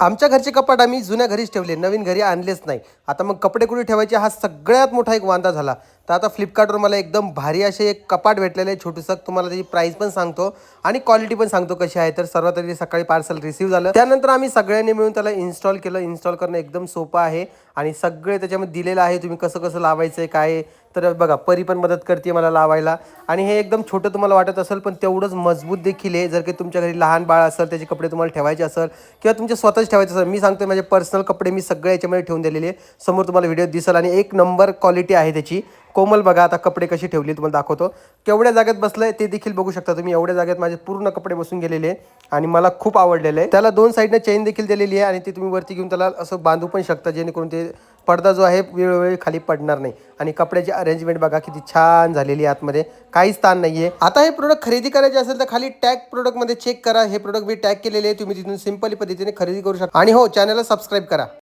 आमच्या घरचे कपाट आम्ही जुन्या घरीच ठेवले नवीन घरी आणलेच नाही. आता मग कपडे कुठे ठेवायचे? हा सगळ्यात मोठा एक वांदा झाला. तर आता फ्लिपकार्टवर मला एकदम भारी असे एक कपाट भेटलेले आहे छोटूसं. तुम्हाला त्याची प्राईस पण सांगतो आणि क्वालिटी पण सांगतो कशी आहे. तर सर्वात आधी सकाळी पार्सल रिसीव्ह झालं. त्यानंतर आम्ही सगळ्यांनी मिळून त्याला इन्स्टॉल केलं. इन्स्टॉल करणं एकदम सोपं आहे आणि सगळे त्याच्यामध्ये दिलेलं आहे. तुम्ही कसं कसं लावायचं आहे काय तर बघा परी पण मदत करते मला लावायला. आणि हे एकदम छोटं तुम्हाला वाटत असेल पण तेवढंच मजबूत देखील आहे. जर काही तुमच्या घरी लहान बाळ असेल त्याचे कपडे तुम्हाला ठेवायचे असेल किंवा तुमचे स्वतःच ठेवायचे असेल मी सांगतो माझे पर्सनल कपडे मी सगळे याच्यामध्ये ठेवून दिलेले समोर तुम्हाला व्हिडिओ दिसेल. आणि एक नंबर क्वालिटी आहे त्याची. कोमल बघा आता कपडे कशी ठेवली तुम्हाला दाखवतो. केवढ्या जागेत बसलंय ते देखील बघू शकता तुम्ही. एवढ्या जागेत माझे पूर्ण कपडे बसून गेलेले आहे आणि मला खूप आवडलेले आहे. त्याला दोन साईडनं चेन देखील दिलेली आहे आणि ती तुम्ही वरती घेऊन त्याला असं बांधू पण शकता जेणेकरून ते पडदा जो आहे वेळोवेळी खाली पडणार नाही. आणि कपड्याची अरेंजमेंट बघा किती छान झालेली आहे आतमध्ये. काहीच ताण नाहीये. आता हे प्रोडक्ट खरेदी करायचे असेल तर खाली टॅग प्रोडक्टमध्ये चेक करा. हे प्रोडक्ट मी टॅग केलेले आहे. तुम्ही तिथून सिंपली पद्धतीने खरेदी करू शकता. आणि हो चॅनलला सबस्क्राईब करा.